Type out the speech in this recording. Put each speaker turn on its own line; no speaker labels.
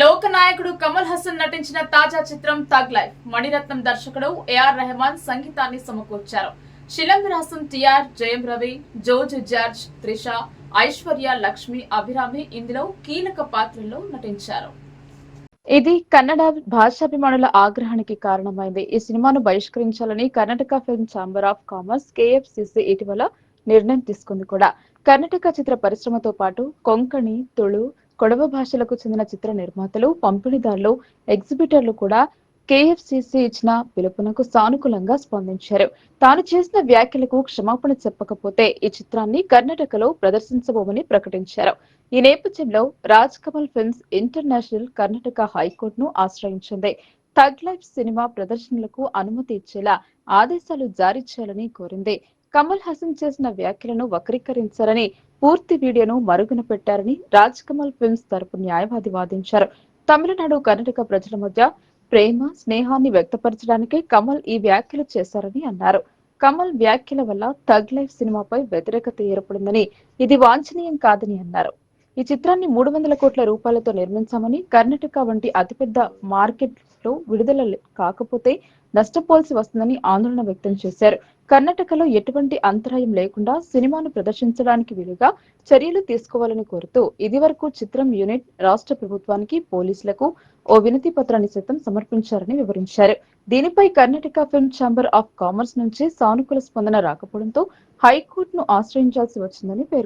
లోక నాయకుడు కమల్ హాసన్ నటించిన తాజా చిత్రం తగ్ లైఫ్. మణిరత్నం దర్శకుడు ఏఆర్ రెహమాన్ సంగీతాన్ని సమకూర్చారు. శిలంబరాసం టిఆర్ జయం రవి జోజ్ జార్జ్ త్రిష ఐశ్వర్య లక్ష్మి అభిరామి ఇందులో కీలక పాత్రల్లో నటించారు. ఇది కన్నడ భాషాభిమానుల ఆగ్రహానికి కారణమైంది. ఈ సినిమాను బహిష్కరించాలని Karnataka film chamber of commerce KFCC ఇటీవల నిర్ణయం తీసుకుంది కూడా. కర్ణాటక చిత్ర పరిశ్రమతో పాటు కొంకణి తుళు కొడవ భాషలకు చెందిన చిత్ర నిర్మాతలు పంపిణీదారులు ఎగ్జిబిటర్లు కూడా కేఎఫ్సిసి ఇచ్చిన పిలుపునకు సానుకూలంగా స్పందించారు. తాను చేసిన వ్యాఖ్యలకు క్షమాపణ చెప్పకపోతే ఈ చిత్రాన్ని కర్ణాటకలో ప్రదర్శించబోమని ప్రకటించారు. ఈ నేపథ్యంలో రాజ్ కమల్ ఫిల్మ్స్ ఇంటర్నేషనల్ కర్ణాటక హైకోర్టును ఆశ్రయించింది. థగ్ లైఫ్ సినిమా ప్రదర్శనలకు అనుమతి ఇచ్చేలా ఆదేశాలు జారీ చేయాలని కోరింది. కమల్ హాసన్ చేసిన వ్యాఖ్యలను వక్రీకరించారని పూర్తి వీడియోను మరుగున పెట్టారని రాజ్ కమల్ ఫిల్మ్స్ తరపు న్యాయవాది వాదించారు. తమిళనాడు కర్ణాటక ప్రజల మధ్య ప్రేమ స్నేహాన్ని వ్యక్తపరచడానికే కమల్ ఈ వ్యాఖ్యలు చేశారని అన్నారు. కమల్ వ్యాఖ్యల వల్ల థగ్ లైఫ్ సినిమాపై వ్యతిరేకత ఏర్పడిందని ఇది వాంఛనీయం కాదని అన్నారు. ఈ చిత్రాన్ని మూడు వందల కోట్ల రూపాయలతో నిర్మించామని కర్ణాటక వంటి అతిపెద్ద మార్కెట్ లో విడుదల కాకపోతే నష్టపోవాల్సి వస్తుందని ఆందోళన వ్యక్తం చేశారు. కర్ణాటకలో ఎటువంటి అంతరాయం లేకుండా సినిమాను ప్రదర్శించడానికి వీలుగా చర్యలు తీసుకోవాలని కోరుతూ ఇదివరకు చిత్రం యూనిట్ రాష్ట్ర ప్రభుత్వానికి పోలీసులకు ఓ వినతి పత్రాన్ని సైతం సమర్పించారని వివరించారు. దీనిపై Karnataka film chamber of commerce నుంచి సానుకూల స్పందన రాకపోవడంతో హైకోర్టును ఆశ్రయించాల్సి వచ్చిందని పేర్కొన్నారు.